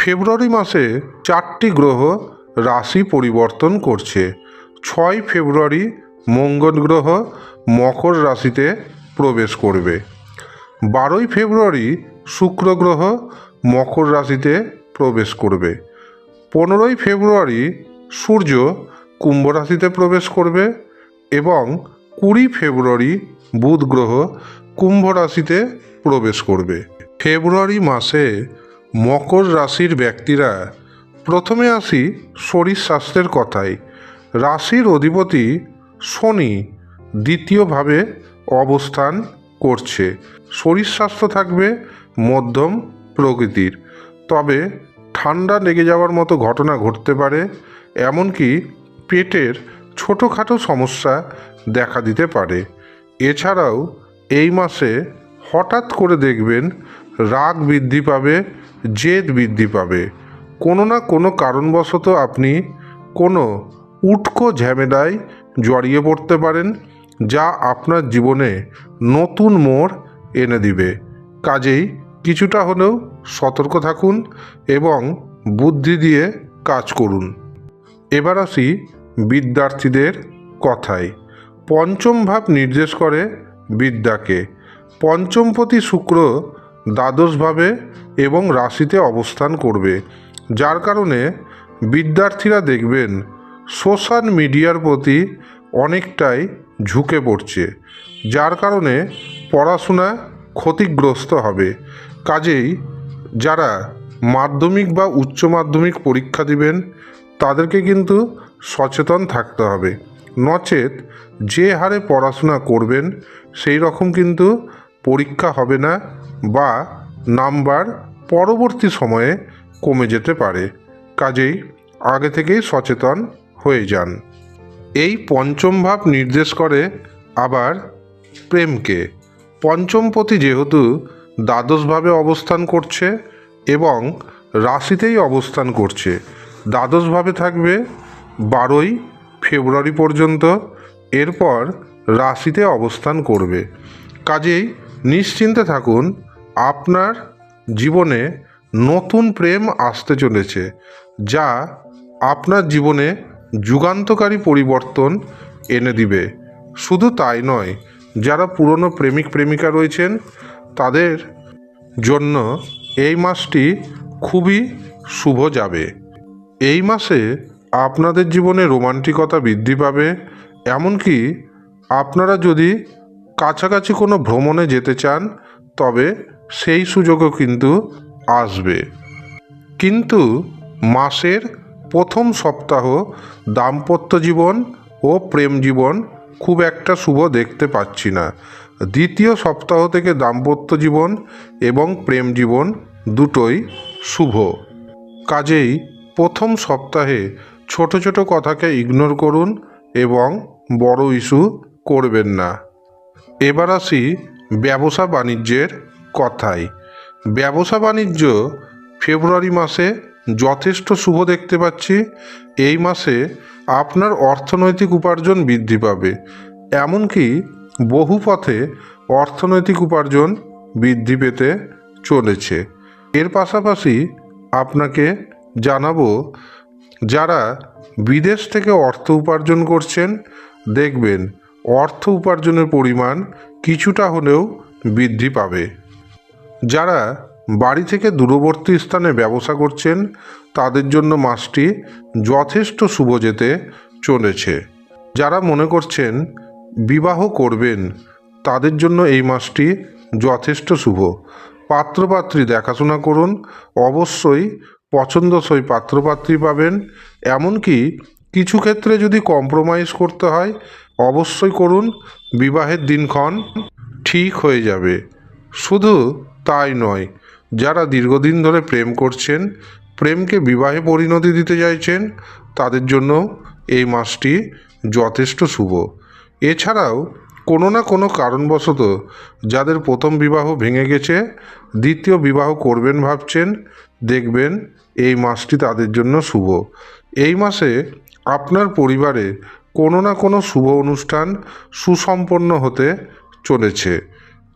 ফেব্রুয়ারি মাসে চারটি গ্রহ রাশি পরিবর্তন করছে। ছয় ফেব্রুয়ারি মঙ্গল গ্রহ মকর রাশিতে প্রবেশ করবে। বারোই ফেব্রুয়ারি শুক্র গ্রহ মকর রাশিতে প্রবেশ করবে। পনেরোই ফেব্রুয়ারি সূর্য কুম্ভ রাশিতে প্রবেশ করবে এবং কুড়ি ফেব্রুয়ারি বুধ গ্রহ কুম্ভ রাশিতে প্রবেশ করবে। ফেব্রুয়ারি মাসে মকর রাশির ব্যক্তিরা প্রথমে আসি শরীর স্বাস্থ্যের কথায়। রাশির অধিপতি শনি দ্বিতীয়ভাবে অবস্থান করছে। শরীর স্বাস্থ্য থাকবে মধ্যম প্রকৃতির। তবে ঠান্ডা লেগে যাওয়ার মতো ঘটনা ঘটতে পারে, এমনকি পেটের ছোটোখাটো সমস্যা দেখা দিতে পারে। এছাড়াও এই মাসে হঠাৎ করে দেখবেন রাগ বৃদ্ধি পাবে, জেদ বৃদ্ধি পাবে। কোনো না কোনো কারণবশত আপনি কোনো উটকো ঝামেলায় জড়িয়ে পড়তে পারেন, যা আপনার জীবনে নতুন মোড় এনে দিবে। কাজেই কিছুটা হলেও সতর্ক থাকুন এবং বুদ্ধি দিয়ে কাজ করুন। এবার আসি বিদ্যার্থীদের কথায়। পঞ্চম ভাব নির্দেশ করে বিদ্যাকে। পঞ্চমপতি শুক্র দ্বাদশভাবে এবং রাশিতে অবস্থান করবে, যার কারণে বিদ্যার্থীরা দেখবেন সোশ্যাল মিডিয়ার প্রতি অনেকটাই ঝুঁকে পড়ছে, যার কারণে পড়াশোনা ক্ষতিগ্রস্ত হবে। কাজেই যারা মাধ্যমিক বা উচ্চ মাধ্যমিক পরীক্ষা দিবেন, তাদেরকে কিন্তু সচেতন থাকতে হবে। নচেত যে হারে পড়াশোনা করবেন, সেই রকম কিন্তু পরীক্ষা হবে না। বা নাম্বার পরবর্তী সময়ে কমে যেতে পারে। কাজেই আগে থেকেই সচেতন হয়ে যান। এই পঞ্চম ভাব নির্দেশ করে আবার প্রেমকে। পঞ্চমপতি যেহেতু দ্বাদশভাবে অবস্থান করছে এবং রাশিতেই অবস্থান করছে, দ্বাদশভাবে থাকবে বারোই ফেব্রুয়ারি পর্যন্ত, এরপর রাশিতে অবস্থান করবে। কাজেই নিশ্চিন্তে থাকুন আপনার জীবনে নতুন প্রেম আসতে চলেছে, যা আপনার জীবনে যুগান্তকারী পরিবর্তন এনে দিবে। শুধু তাই নয়, যারা পুরনো প্রেমিক প্রেমিকা রয়েছেন, তাদের জন্য এই মাসটি খুবই শুভ যাবে। এই মাসে আপনাদের জীবনে রোমান্টিকতা বৃদ্ধি পাবে, এমনকি আপনারা যদি কাছাকাছি কোনো ভ্রমণে যেতে চান, তবে সেই সুযোগও কিন্তু আসবে। কিন্তু মাসের প্রথম সপ্তাহ দাম্পত্য জীবন ও প্রেম জীবন খুব একটা শুভ দেখতে পাচ্ছি না। দ্বিতীয় সপ্তাহ থেকে দাম্পত্য জীবন এবং প্রেম জীবন দুটোই শুভ। কাজেই প্রথম সপ্তাহে ছোট ছোট কথাকে ইগনোর করুন এবং বড় ইস্যু করবেন না। এবার আসি ব্যবসা বাণিজ্যের কথায় ব্যবসা বাণিজ্য, ফেব্রুয়ারি মাসে যথেষ্ট শুভ দেখতে পাচ্ছি। এই মাসে আপনার অর্থনৈতিক উপার্জন বৃদ্ধি পাবে। এমনকি বহু পথে অর্থনৈতিক উপার্জন বৃদ্ধি পেতে চলেছে। এর পাশাপাশি আপনাকে জানাব, যারা বিদেশ থেকে অর্থ উপার্জন করছেন, দেখবেন অর্থ উপার্জনের পরিমাণ কিছুটা হলেও বৃদ্ধি পাবে। যারা বাড়ি থেকে দূরবর্তী স্থানে ব্যবসা করছেন, তাদের জন্য মাসটি যথেষ্ট শুভ যেতে চলেছে। যারা মনে করছেন বিবাহ করবেন, তাদের জন্য এই মাসটি যথেষ্ট শুভ। পাত্রপাত্রী দেখাশোনা করুন, অবশ্যই পছন্দসই পাত্রপাত্রী পাবেন। এমনকি কিছু ক্ষেত্রে যদি কম্প্রোমাইজ করতে হয়, অবশ্যই করুন, বিবাহের দিনক্ষণ ঠিক হয়ে যাবে। শুধু তাই নয়। যারা দীর্ঘদিন ধরে প্রেম করছেন, প্রেমকে বিবাহে পরিণতি দিতে চাইছেন, তাদের জন্য এই মাসটি যথেষ্ট শুভ। এছাড়াও কোনো না কোনো কারণবশত যাদের প্রথম বিবাহ ভেঙে গেছে, দ্বিতীয় বিবাহ করবেন ভাবছেন, দেখবেন এই মাসটি তাদের জন্য শুভ। এই মাসে আপনার পরিবারে কোনো না কোনো শুভ অনুষ্ঠান সুসম্পন্ন হতে চলেছে।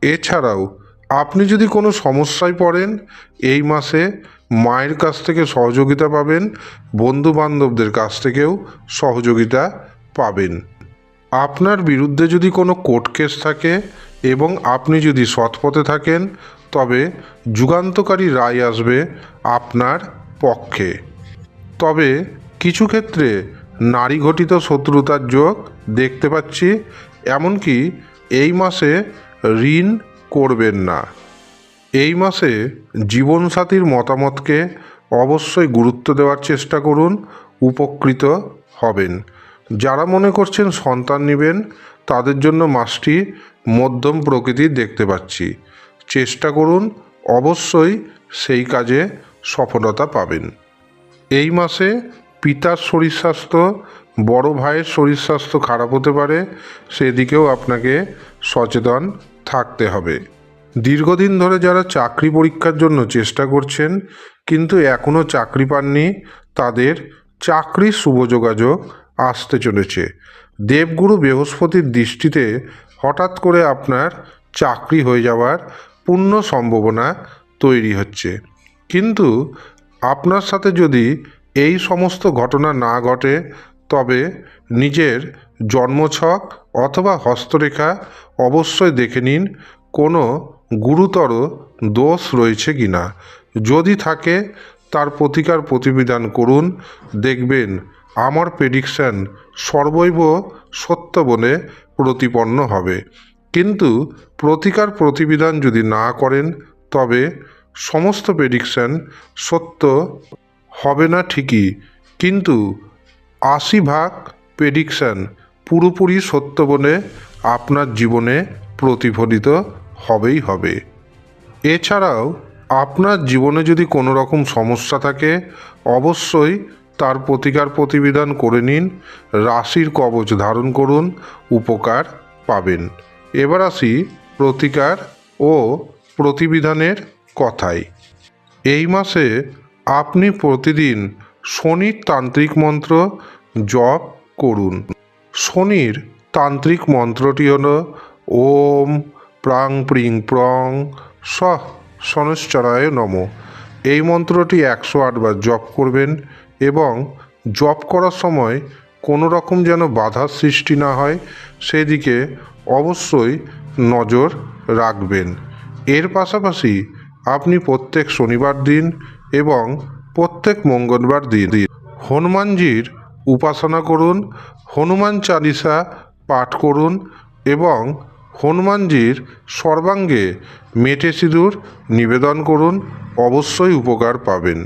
এছাড়াও আপনি যদি কোনো সমস্যায় পড়েন, এই মাসে মায়ের কাছ থেকে সহযোগিতা পাবেন বন্ধু বান্ধবদের কাছ থেকেও সহযোগিতা পাবেন। আপনার বিরুদ্ধে যদি কোনো কোর্ট কেস থাকে এবং আপনি যদি সৎপথে থাকেন, তবে যুগান্তকারী রায় আসবে আপনার পক্ষে। তবে কিছু ক্ষেত্রে নারী ঘটিত শত্রুতার যোগ দেখতে পাচ্ছি, এমনকি এই মাসে ঋণ করবেন না। এই মাসে জীবনসাথীর মতামতকে অবশ্যই গুরুত্ব দেওয়ার চেষ্টা করুন, উপকৃত হবেন। যারা মনে করছেন সন্তান নেবেন, তাদের জন্য মাসটি মধ্যম প্রকৃতির দেখতে পাচ্ছি। চেষ্টা করুন, অবশ্যই সেই কাজে সফলতা পাবেন। এই মাসে পিতার শরীর স্বাস্থ্য, বড় ভাইয়ের শরীর স্বাস্থ্য খারাপ হতে পারে, সেদিকেও আপনাকে সচেতন থাকতে হবে। দীর্ঘদিন ধরে যারা চাকরি পরীক্ষার জন্য চেষ্টা করছেন, কিন্তু এখনও চাকরি পাননি, তাদের চাকরির শুভ যোগাযোগ আসতে চলেছে। দেবগুরু বৃহস্পতির দৃষ্টিতে হঠাৎ করে আপনার চাকরি হয়ে যাওয়ার পূর্ণ সম্ভাবনা তৈরি হচ্ছে। কিন্তু আপনার সাথে যদি এই সমস্ত ঘটনা না ঘটে তবে নিজের জন্মছক অথবা হস্তরেখা অবশ্যই দেখে নিন, কোনো গুরুতর দোষ রয়েছে কি না। যদি থাকে, তার প্রতিকার প্রতিবিধান করুন। দেখবেন, আমার প্রেডিকশান সর্বৈব সত্য বলে প্রতিপন্ন হবে। কিন্তু প্রতিকার প্রতিবিধান যদি না করেন, তবে সমস্ত প্রেডিকশান সত্য হবে না ঠিকই। কিন্তু আশি ভাগ প্রেডিকশান পুরোপুরি সত্য বলে আপনার জীবনে প্রতিফলিত হবেই হবে। এছাড়াও, আপনার জীবনে যদি কোনো রকম সমস্যা থাকে, অবশ্যই তার প্রতিকার প্রতিবিধান করে নিন, রাশির কবচ ধারণ করুন, উপকার পাবেন। এবার আসি প্রতিকার ও প্রতিবিধানের কথায়। এই মাসে আপনি প্রতিদিন শনির তান্ত্রিক মন্ত্র জপ করুন। শনির তান্ত্রিক মন্ত্রটি হল, ওম প্রাং প্রিং প্রং স শনশ্চরায় নম। এই মন্ত্রটি একশো আটবার জপ করবেন এবং জপ করার সময় কোনো রকম যেন বাধার সৃষ্টি না হয়, সেদিকে অবশ্যই নজর রাখবেন। এর পাশাপাশি আপনি প্রত্যেক শনিবার দিন এবং প্রত্যেক মঙ্গলবার দিন হনুমানজির উপাসনা করুন, হনুমান চালিসা পাঠ করুন এবং হনুমানজির সর্বাঙ্গে মেটে সিঁদুর নিবেদন করুন, অবশ্যই উপকার পাবেন।